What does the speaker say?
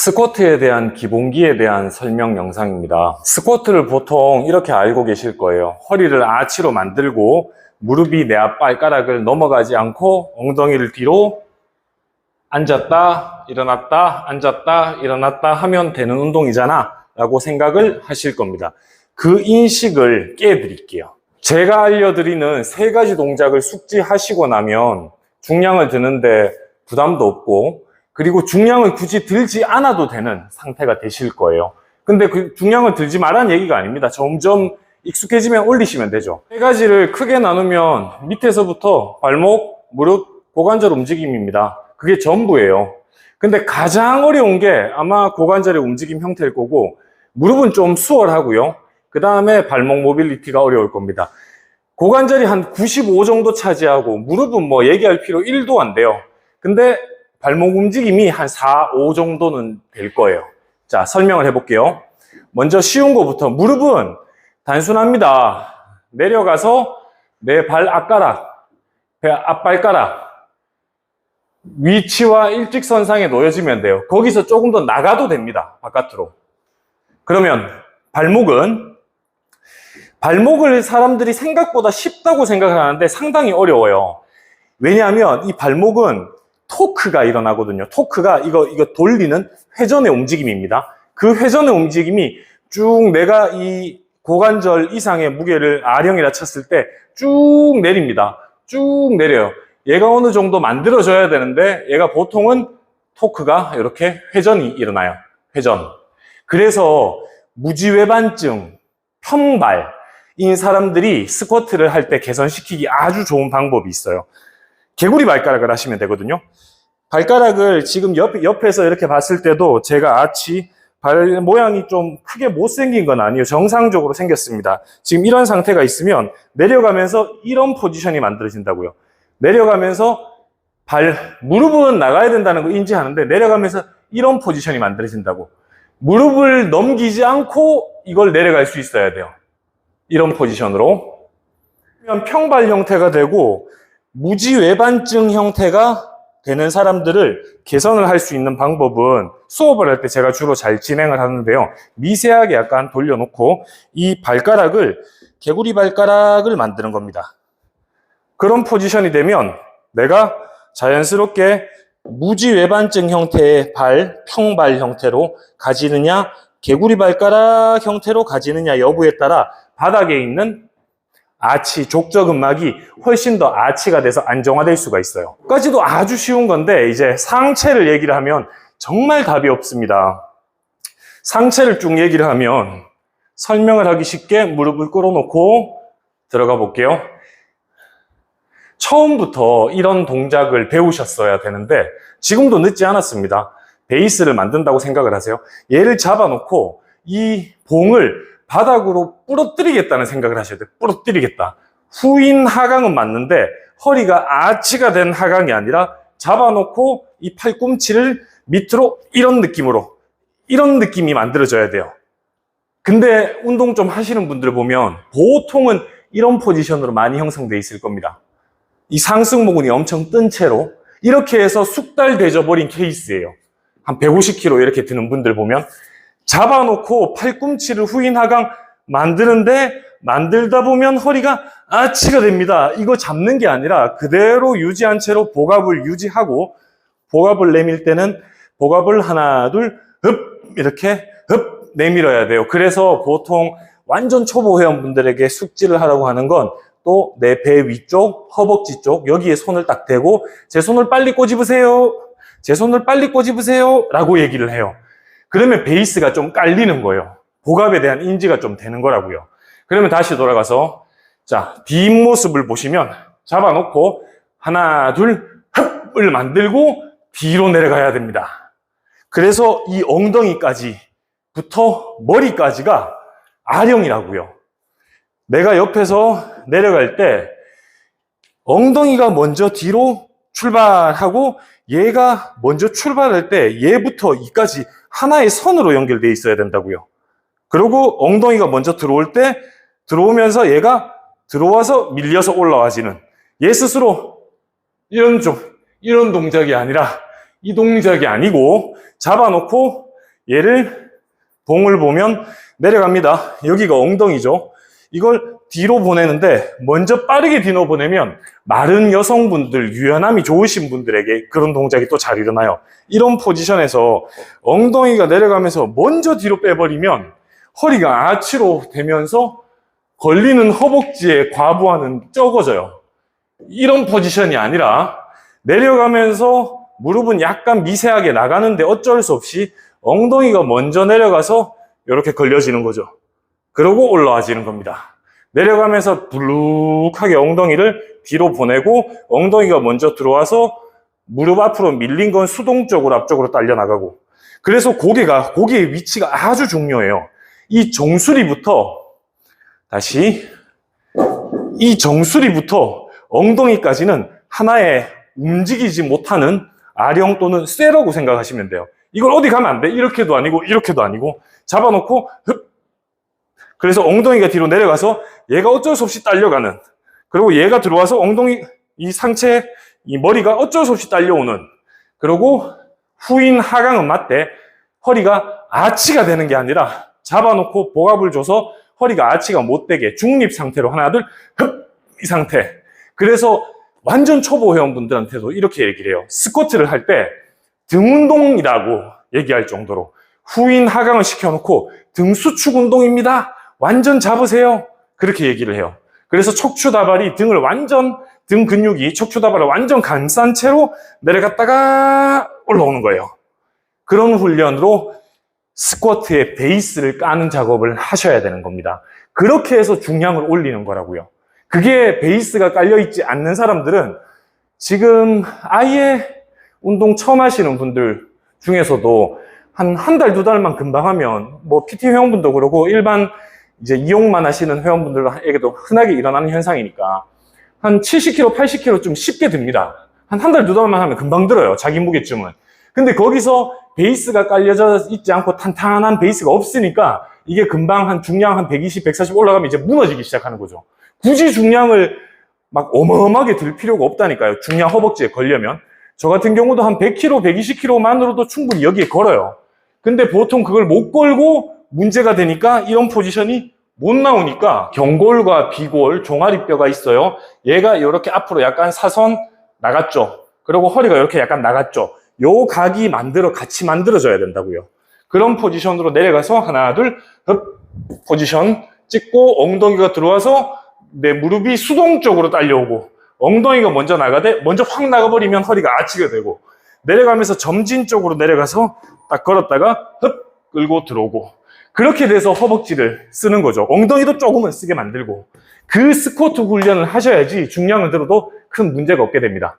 스쿼트에 대한 기본기에 대한 설명 영상입니다. 스쿼트를 보통 이렇게 알고 계실 거예요. 허리를 아치로 만들고 무릎이 내 앞발가락을 넘어가지 않고 엉덩이를 뒤로 앉았다, 일어났다, 앉았다, 일어났다 하면 되는 운동이잖아 라고 생각을 하실 겁니다. 그 인식을 깨드릴게요. 제가 알려드리는 세 가지 동작을 숙지하시고 나면 중량을 드는데 부담도 없고 그리고 중량을 굳이 들지 않아도 되는 상태가 되실 거예요. 근데 그 중량을 들지 말라는 얘기가 아닙니다. 점점 익숙해지면 올리시면 되죠. 세 가지를 크게 나누면 밑에서부터 발목, 무릎, 고관절 움직임입니다. 그게 전부예요. 근데 가장 어려운 게 아마 고관절의 움직임 형태일 거고 무릎은 좀 수월하고요. 그 다음에 발목 모빌리티가 어려울 겁니다. 고관절이 한 95 정도 차지하고 무릎은 뭐 얘기할 필요 1도 안 돼요. 근데 발목 움직임이 한 4, 5 정도는 될 거예요. 자, 설명을 해볼게요. 먼저 쉬운 거부터 무릎은 단순합니다. 내려가서 내 발 앞가락, 배 앞발가락 위치와 일직선상에 놓여지면 돼요. 거기서 조금 더 나가도 됩니다. 바깥으로. 그러면 발목은 발목을 사람들이 생각보다 쉽다고 생각을 하는데 상당히 어려워요. 왜냐하면 이 발목은 토크가 일어나거든요. 토크가 이거 이거 돌리는 회전의 움직임입니다. 그 회전의 움직임이 쭉 내가 이 고관절 이상의 무게를 아령이라 쳤을 때 쭉 내립니다. 쭉 내려요. 얘가 어느 정도 만들어져야 되는데 얘가 보통은 토크가 이렇게 회전이 일어나요. 회전. 그래서 무지외반증, 평발인 사람들이 스쿼트를 할 때 개선시키기 아주 좋은 방법이 있어요. 개구리 발가락을 하시면 되거든요. 발가락을 지금 옆, 옆에서 이렇게 봤을 때도 제가 아치 발 모양이 좀 크게 못생긴 건 아니에요. 정상적으로 생겼습니다. 지금 이런 상태가 있으면 내려가면서 이런 포지션이 만들어진다고요. 내려가면서 발, 무릎은 나가야 된다는 거 인지하는데 내려가면서 이런 포지션이 만들어진다고. 무릎을 넘기지 않고 이걸 내려갈 수 있어야 돼요. 이런 포지션으로. 평발 형태가 되고 무지 외반증 형태가 되는 사람들을 개선을 할 수 있는 방법은 수업을 할 때 제가 주로 잘 진행을 하는데요. 미세하게 약간 돌려놓고 이 발가락을 개구리 발가락을 만드는 겁니다. 그런 포지션이 되면 내가 자연스럽게 무지외반증 형태의 발, 평발 형태로 가지느냐, 개구리 발가락 형태로 가지느냐 여부에 따라 바닥에 있는 아치, 족저근막이 훨씬 더 아치가 돼서 안정화될 수가 있어요. 까지도 아주 쉬운 건데 이제 상체를 얘기를 하면 정말 답이 없습니다. 상체를 쭉 얘기를 하면 설명을 하기 쉽게 무릎을 꿇어놓고 들어가 볼게요. 처음부터 이런 동작을 배우셨어야 되는데 지금도 늦지 않았습니다. 베이스를 만든다고 생각을 하세요. 얘를 잡아놓고 이 봉을 바닥으로 부러뜨리겠다는 생각을 하셔야 돼요. 부러뜨리겠다. 후인 하강은 맞는데 허리가 아치가 된 하강이 아니라 잡아놓고 이 팔꿈치를 밑으로 이런 느낌으로 이런 느낌이 만들어져야 돼요. 근데 운동 좀 하시는 분들 보면 보통은 이런 포지션으로 많이 형성돼 있을 겁니다. 이 상승모근이 엄청 뜬 채로 이렇게 해서 숙달되져 버린 케이스예요. 한 150kg 이렇게 드는 분들 보면 잡아놓고 팔꿈치를 후인 하강 만드는데 만들다 보면 허리가 아치가 됩니다. 이거 잡는 게 아니라 그대로 유지한 채로 복압을 유지하고 복압을 내밀 때는 복압을 하나 둘흡 이렇게 흡 내밀어야 돼요. 그래서 보통 완전 초보 회원분들에게 숙지를 하라고 하는 건 또 내 배 위쪽, 허벅지 쪽 여기에 손을 딱 대고 제 손을 빨리 꼬집으세요. 제 손을 빨리 꼬집으세요. 라고 얘기를 해요. 그러면 베이스가 좀 깔리는 거예요. 복압에 대한 인지가 좀 되는 거라고요. 그러면 다시 돌아가서 자 뒷모습을 보시면 잡아놓고 하나 둘 흡을 만들고 뒤로 내려가야 됩니다. 그래서 이 엉덩이까지부터 머리까지가 아령이라고요. 내가 옆에서 내려갈 때 엉덩이가 먼저 뒤로 출발하고 얘가 먼저 출발할 때 얘부터 이까지 하나의 선으로 연결되어 있어야 된다고요. 그리고 엉덩이가 먼저 들어올 때 들어오면서 얘가 들어와서 밀려서 올라와지는 얘 스스로 이런 좀 이런 동작이 아니라 이 동작이 아니고 잡아놓고 얘를 봉을 보면 내려갑니다. 여기가 엉덩이죠. 이걸 뒤로 보내는데 먼저 빠르게 뒤로 보내면 마른 여성분들, 유연함이 좋으신 분들에게 그런 동작이 또 잘 일어나요. 이런 포지션에서 엉덩이가 내려가면서 먼저 뒤로 빼버리면 허리가 아치로 되면서 걸리는 허벅지의 과부하는 적어져요. 이런 포지션이 아니라 내려가면서 무릎은 약간 미세하게 나가는데 어쩔 수 없이 엉덩이가 먼저 내려가서 이렇게 걸려지는 거죠. 그러고 올라와지는 겁니다. 내려가면서 불룩하게 엉덩이를 뒤로 보내고 엉덩이가 먼저 들어와서 무릎 앞으로 밀린 건 수동적으로 앞쪽으로 딸려 나가고 그래서 고개가 고개의 위치가 아주 중요해요. 이 정수리부터 다시 이 정수리부터 엉덩이까지는 하나의 움직이지 못하는 아령 또는 쇠라고 생각하시면 돼요. 이걸 어디 가면 안 돼. 이렇게도 아니고 이렇게도 아니고 잡아놓고 흡 그래서 엉덩이가 뒤로 내려가서 얘가 어쩔 수 없이 딸려가는 그리고 얘가 들어와서 엉덩이 이 상체 이 머리가 어쩔 수 없이 딸려오는 그리고 후인 하강은 맞대 허리가 아치가 되는 게 아니라 잡아놓고 복압을 줘서 허리가 아치가 못 되게 중립 상태로 하나 둘흡이 상태. 그래서 완전 초보 회원분들한테도 이렇게 얘기를 해요. 스쿼트를 할 때 등 운동이라고 얘기할 정도로 후인 하강을 시켜놓고 등 수축 운동입니다 완전 잡으세요 그렇게 얘기를 해요 그래서 척추다발이 등을 완전 등 근육이 척추다발을 완전 감싼 채로 내려갔다가 올라오는 거예요 그런 훈련으로 스쿼트의 베이스를 까는 작업을 하셔야 되는 겁니다. 그렇게 해서 중량을 올리는 거라고요. 그게 베이스가 깔려있지 않는 사람들은 지금 아예 운동 처음 하시는 분들 중에서도 한 한 달, 두 달만 금방 하면 뭐 PT 회원분도 그러고 일반 이제 이용만 하시는 회원분들에게도 흔하게 일어나는 현상이니까 한 70kg, 80kg 좀 쉽게 듭니다. 한 한 달, 두 달만 하면 금방 들어요. 자기 무게쯤은. 근데 거기서 베이스가 깔려져 있지 않고 탄탄한 베이스가 없으니까 이게 금방 한 중량 한 120, 140 올라가면 이제 무너지기 시작하는 거죠. 굳이 중량을 막 어마어마하게 들 필요가 없다니까요. 중량 허벅지에 걸려면. 저 같은 경우도 한 100kg, 120kg만으로도 충분히 여기에 걸어요. 근데 보통 그걸 못 걸고 문제가 되니까 이런 포지션이 못 나오니까 경골과 비골, 종아리뼈가 있어요. 얘가 이렇게 앞으로 약간 사선 나갔죠. 그리고 허리가 이렇게 약간 나갔죠. 요 각이 만들어 같이 만들어져야 된다고요. 그런 포지션으로 내려가서 하나 둘 흡, 포지션 찍고 엉덩이가 들어와서 내 무릎이 수동적으로 딸려오고 엉덩이가 먼저 나가되 먼저 확 나가버리면 허리가 아치게 되고 내려가면서 점진적으로 내려가서 딱 걸었다가 흡 끌고 들어오고 그렇게 돼서 허벅지를 쓰는 거죠. 엉덩이도 조금은 쓰게 만들고 그 스쿼트 훈련을 하셔야지 중량을 들어도 큰 문제가 없게 됩니다.